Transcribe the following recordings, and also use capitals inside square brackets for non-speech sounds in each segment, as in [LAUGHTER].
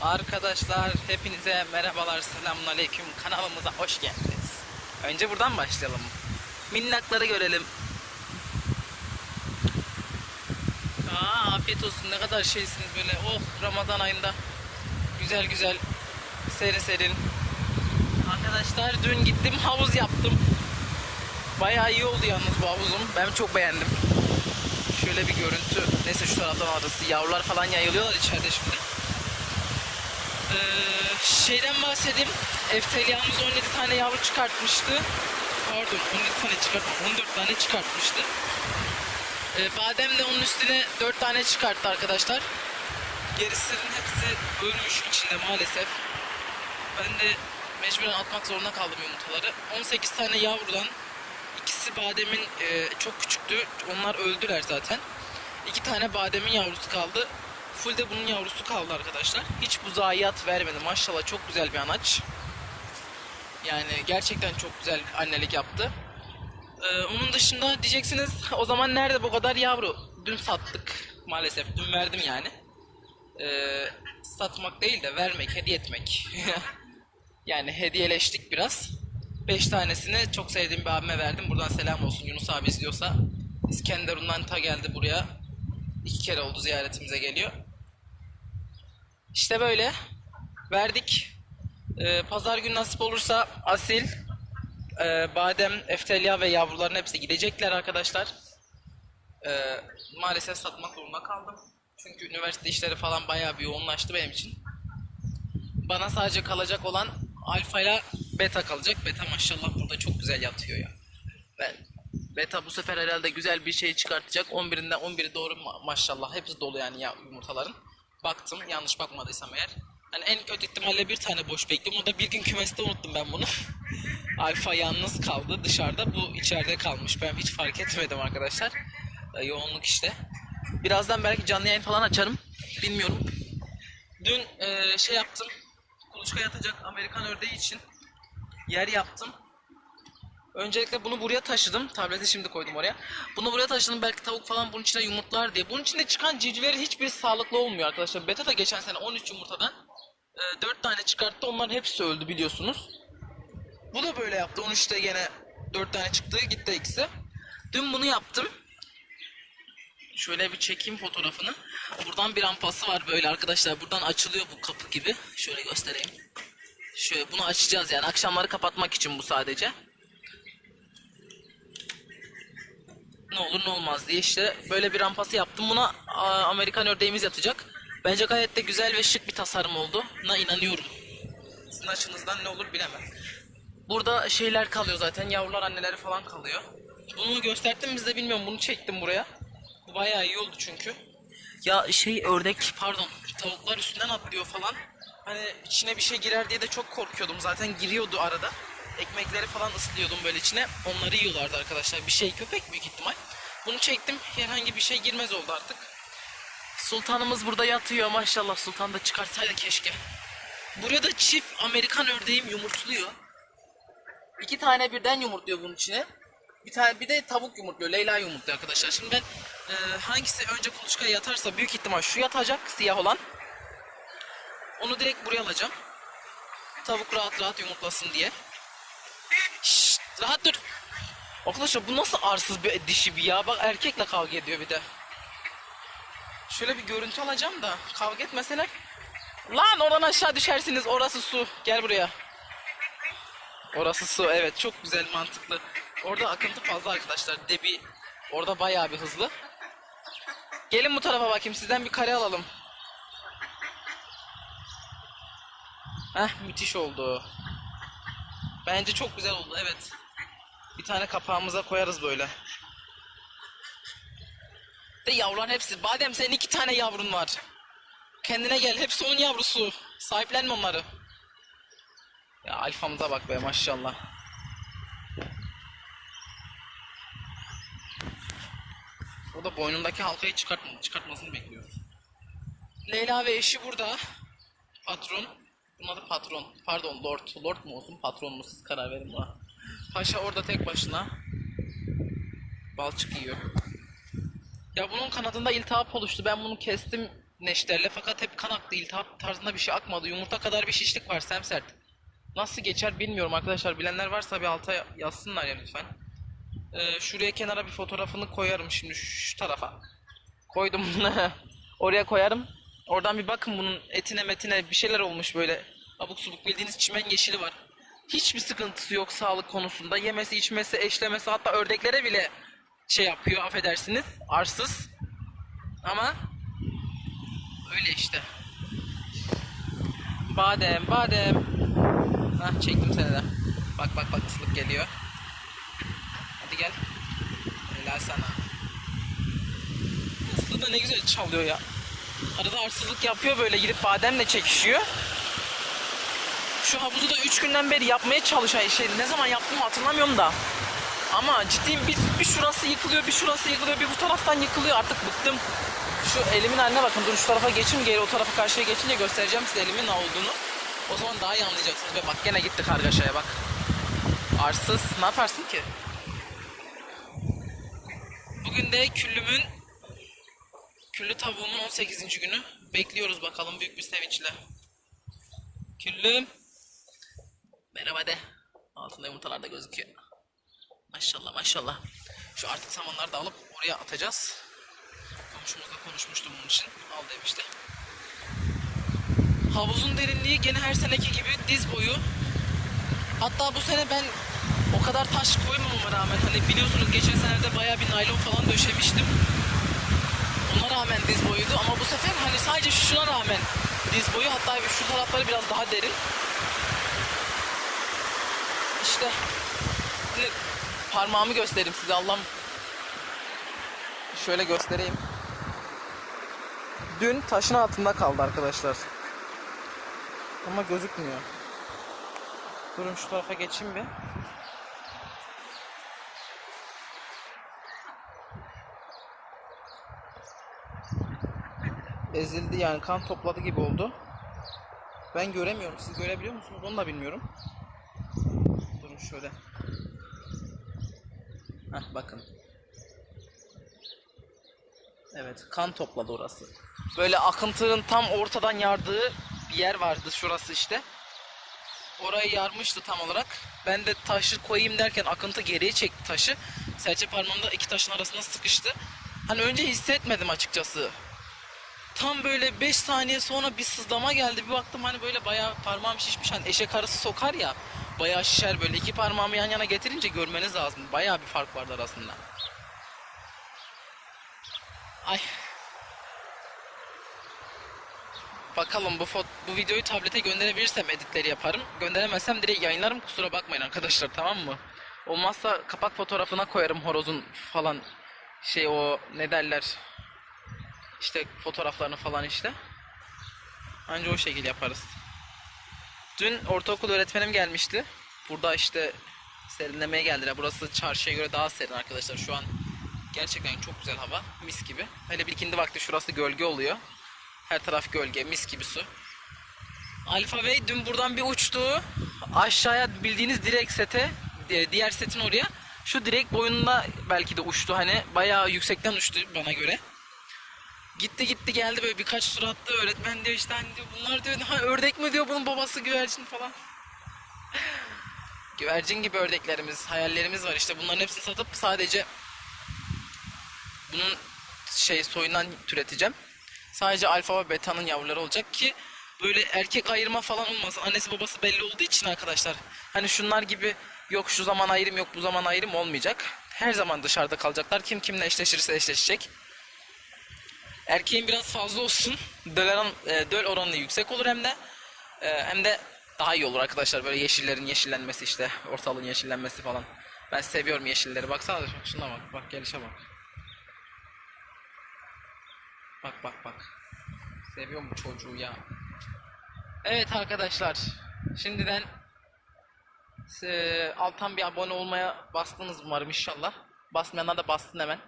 Arkadaşlar hepinize merhabalar selamünaleyküm kanalımıza hoş geldiniz. Önce buradan başlayalım. Minnakları görelim. Aa, afiyet olsun ne kadar şeysiniz böyle oh Ramazan ayında güzel güzel serin serin. Arkadaşlar dün gittim havuz yaptım. Bayağı iyi oldu yalnız bu havuzum. Ben çok beğendim. Şöyle bir görüntü. Neyse şu taraftan arası yavrular falan yayılıyorlar içeride şimdi. Ee, şeyden bahsedeyim. Eftelyamız 17 tane yavru çıkartmıştı. Pardon 17 tane çıkartma 14 tane çıkartmıştı. Ee, badem de onun üstüne 4 tane çıkarttı arkadaşlar. Gerisinin hepsi ölmüş içinde maalesef. Ben de mecburen atmak zorunda kaldım yumurtaları. 18 tane yavrudan ikisi bademin e, çok küçüktü. Onlar öldüler zaten. İki tane bademin yavrusu kaldı. Full de bunun yavrusu kaldı arkadaşlar. Hiç bu zayiat vermedi. Maşallah çok güzel bir anaç. Yani gerçekten çok güzel annelik yaptı. Ee, onun dışında diyeceksiniz o zaman nerede bu kadar yavru? Dün sattık maalesef. Dün verdim yani. Ee, satmak değil de vermek, hediye etmek. [LAUGHS] yani hediyeleştik biraz. 5 tanesini çok sevdiğim bir abime verdim. Buradan selam olsun Yunus abi izliyorsa. İskenderun'dan ta geldi buraya. İki kere oldu ziyaretimize geliyor. İşte böyle. Verdik. Ee, pazar günü nasip olursa Asil, e, Badem, Eftelya ve yavruların hepsi gidecekler arkadaşlar. Ee, maalesef satmak zorunda kaldım. Çünkü üniversite işleri falan bayağı bir yoğunlaştı benim için. Bana sadece kalacak olan alfa ile beta kalacak. Beta maşallah burada çok güzel yatıyor ya. Ben beta bu sefer herhalde güzel bir şey çıkartacak. 11'inden 11'i doğru ma- maşallah hepsi dolu yani ya yumurtaların. Baktım yanlış bakmadıysam eğer. Hani en kötü ihtimalle bir tane boş bekliyorum. O da bir gün kümeste unuttum ben bunu. [LAUGHS] Alfa yalnız kaldı dışarıda. Bu içeride kalmış. Ben hiç fark etmedim arkadaşlar. Ee, yoğunluk işte. Birazdan belki canlı yayın falan açarım. Bilmiyorum. Dün e, şey yaptım. Kuluçka yatacak Amerikan ördeği için yer yaptım. Öncelikle bunu buraya taşıdım. Tableti şimdi koydum oraya. Bunu buraya taşıdım. Belki tavuk falan bunun içine yumurtlar diye. Bunun içinde çıkan civcivlerin hiçbir sağlıklı olmuyor arkadaşlar. Beta da geçen sene 13 yumurtadan e, 4 tane çıkarttı. Onların hepsi öldü biliyorsunuz. Bu da böyle yaptı. 13'te gene 4 tane çıktı. Gitti ikisi. Dün bunu yaptım. Şöyle bir çekeyim fotoğrafını. Buradan bir rampası var böyle arkadaşlar. Buradan açılıyor bu kapı gibi. Şöyle göstereyim. Şöyle bunu açacağız yani. Akşamları kapatmak için bu sadece. Ne olur ne olmaz diye işte böyle bir rampası yaptım. Buna Amerikan ördeğimiz yatacak. Bence gayet de güzel ve şık bir tasarım oldu. Buna inanıyorum. Sizin açınızdan ne olur bilemem. Burada şeyler kalıyor zaten. Yavrular anneleri falan kalıyor. Bunu gösterdim mi size bilmiyorum. Bunu çektim buraya. Bu bayağı iyi oldu çünkü. Ya şey ördek pardon tavuklar üstünden atlıyor falan. Hani içine bir şey girer diye de çok korkuyordum. Zaten giriyordu arada. Ekmekleri falan ıslıyordum böyle içine. Onları yiyorlardı arkadaşlar. Bir şey köpek büyük ihtimal. Bunu çektim. Herhangi bir şey girmez oldu artık. Sultanımız burada yatıyor maşallah. Sultan da çıkartsaydı keşke. Buraya da çift Amerikan ördeğim yumurtluyor. İki tane birden yumurtluyor bunun içine. Bir tane bir de tavuk yumurtluyor. Leyla yumurtluyor arkadaşlar. Şimdi ben e, hangisi önce kuluçkaya yatarsa büyük ihtimal şu yatacak siyah olan. Onu direkt buraya alacağım. Tavuk rahat rahat yumurtlasın diye. Rahat dur. Arkadaşlar bu nasıl arsız bir dişi bir ya. Bak erkekle kavga ediyor bir de. Şöyle bir görüntü alacağım da kavga etmeseler. Lan oradan aşağı düşersiniz. Orası su. Gel buraya. Orası su evet çok güzel mantıklı. Orada akıntı fazla arkadaşlar. Debi orada bayağı bir hızlı. Gelin bu tarafa bakayım sizden bir kare alalım. Heh müthiş oldu. Bence çok güzel oldu evet. Bir tane kapağımıza koyarız böyle. De yavruların hepsi. Badem senin iki tane yavrun var. Kendine gel. Hepsi onun yavrusu. Sahiplenme onları. Ya alfamıza bak be maşallah. O da boynundaki halkayı çıkart çıkartmasını bekliyoruz. Leyla ve eşi burada. Patron. Bunun adı patron. Pardon lord. Lord mu olsun patron mu siz karar verin buna. Paşa orada tek başına. Balçık yiyor. Ya bunun kanadında iltihap oluştu. Ben bunu kestim. neşterle fakat hep kan aktı. İltihap tarzında bir şey akmadı. Yumurta kadar bir şişlik var semsert. Nasıl geçer bilmiyorum arkadaşlar. Bilenler varsa bir alta yazsınlar ya lütfen. Ee, şuraya kenara bir fotoğrafını koyarım şimdi şu tarafa. Koydum. [LAUGHS] Oraya koyarım. Oradan bir bakın bunun etine metine bir şeyler olmuş böyle. Abuk subuk bildiğiniz çimen yeşili var. Hiçbir sıkıntısı yok sağlık konusunda. Yemesi, içmesi, eşlemesi hatta ördeklere bile şey yapıyor affedersiniz. Arsız. Ama öyle işte. Badem, badem. Hah çektim seni de. Bak bak bak ıslık geliyor. Hadi gel. Helal sana. Islığı da ne güzel çalıyor ya. Arada arsızlık yapıyor böyle gidip bademle çekişiyor. Şu havuzu da 3 günden beri yapmaya çalışan şey ne zaman yaptığımı hatırlamıyorum da. Ama ciddiyim bir, bir şurası yıkılıyor bir şurası yıkılıyor bir bu taraftan yıkılıyor artık bıktım. Şu elimin haline bakın dur şu tarafa geçeyim geri o tarafa karşıya geçince göstereceğim size elimin ne olduğunu. O zaman daha iyi anlayacaksınız ve bak gene gitti kargaşaya bak. Arsız ne yaparsın ki? Bugün de küllümün küllü tavuğumun 18. günü. Bekliyoruz bakalım büyük bir sevinçle. Küllüm. Merhaba de. Altında yumurtalar da gözüküyor. Maşallah maşallah. Şu artık samanları da alıp oraya atacağız. Komşumuzla konuşmuştum bunun için. Al demişti. Havuzun derinliği gene her seneki gibi diz boyu. Hatta bu sene ben o kadar taş koymamama rağmen hani biliyorsunuz geçen senelerde bayağı bir naylon falan döşemiştim. Ona rağmen diz boyuydu ama bu sefer hani sadece şuna rağmen diz boyu hatta şu tarafları biraz daha derin. İşte parmağımı göstereyim size Allah'ım. Şöyle göstereyim. Dün taşın altında kaldı arkadaşlar. Ama gözükmüyor. Durun şu tarafa geçeyim bir. Ezildi yani kan topladı gibi oldu. Ben göremiyorum. Siz görebiliyor musunuz? Onu da bilmiyorum. Şöyle. Heh bakın. Evet kan topladı orası. Böyle akıntının tam ortadan yardığı bir yer vardı şurası işte. Orayı yarmıştı tam olarak. Ben de taşı koyayım derken akıntı geriye çekti taşı. Serçe parmağımda iki taşın arasında sıkıştı. Hani önce hissetmedim açıkçası. Tam böyle 5 saniye sonra bir sızlama geldi. Bir baktım hani böyle bayağı parmağım şişmiş. Hani eşek arısı sokar ya. Bayağı şişer böyle. iki parmağımı yan yana getirince görmeniz lazım. Bayağı bir fark vardı arasında. Ay. Bakalım bu fot bu videoyu tablete gönderebilirsem editleri yaparım. Gönderemezsem direkt yayınlarım. Kusura bakmayın arkadaşlar tamam mı? Olmazsa kapak fotoğrafına koyarım horozun falan şey o ne derler işte fotoğraflarını falan işte. Anca o şekilde yaparız. Dün ortaokul öğretmenim gelmişti. Burada işte serinlemeye geldiler. Burası çarşıya göre daha serin arkadaşlar. Şu an gerçekten çok güzel hava. Mis gibi. Hele bir ikindi vakti şurası gölge oluyor. Her taraf gölge, mis gibi su. Alfa Bey dün buradan bir uçtu. Aşağıya bildiğiniz direk sete, e, diğer setin oraya. Şu direk boyunda belki de uçtu hani. Bayağı yüksekten uçtu bana göre. Gitti gitti geldi böyle birkaç tur attı öğretmen diyor işte hani diyor bunlar diyor ha ördek mi diyor bunun babası güvercin falan. [LAUGHS] güvercin gibi ördeklerimiz, hayallerimiz var işte bunların hepsini satıp sadece bunun şey soyundan türeteceğim. Sadece alfa ve beta'nın yavruları olacak ki böyle erkek ayırma falan olmasın. Annesi babası belli olduğu için arkadaşlar. Hani şunlar gibi yok şu zaman ayrım yok bu zaman ayrım olmayacak. Her zaman dışarıda kalacaklar. Kim kimle eşleşirse eşleşecek. Erkeğin biraz fazla olsun. Döl, e, döl oranı yüksek olur hem de e, hem de daha iyi olur arkadaşlar. Böyle yeşillerin yeşillenmesi işte. Ortalığın yeşillenmesi falan. Ben seviyorum yeşilleri. Baksana şuna bak. Bak gelişe bak. Bak bak bak. Seviyorum çocuğu ya. Evet arkadaşlar. Şimdiden e, alttan bir abone olmaya bastınız umarım inşallah. Basmayanlar da bassın hemen.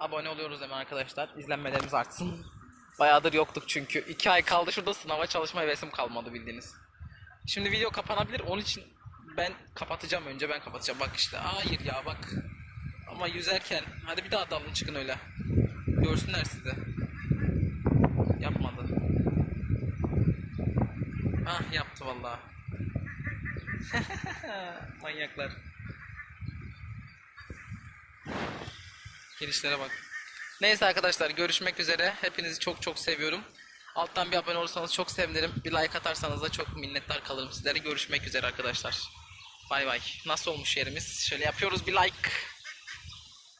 Abone oluyoruz hemen arkadaşlar. İzlenmelerimiz artsın. Bayağıdır yoktuk çünkü. iki ay kaldı şurada sınava çalışma hevesim kalmadı bildiğiniz. Şimdi video kapanabilir. Onun için ben kapatacağım. Önce ben kapatacağım. Bak işte. Hayır ya bak. Ama yüzerken. Hadi bir daha dalın çıkın öyle. Görsünler sizi. Yapmadı. Ah yaptı vallahi. [LAUGHS] Manyaklar. Girişlere bak. Neyse arkadaşlar görüşmek üzere. Hepinizi çok çok seviyorum. Alttan bir abone olursanız çok sevinirim. Bir like atarsanız da çok minnettar kalırım sizlere. Görüşmek üzere arkadaşlar. Bay bay. Nasıl olmuş yerimiz? Şöyle yapıyoruz bir like.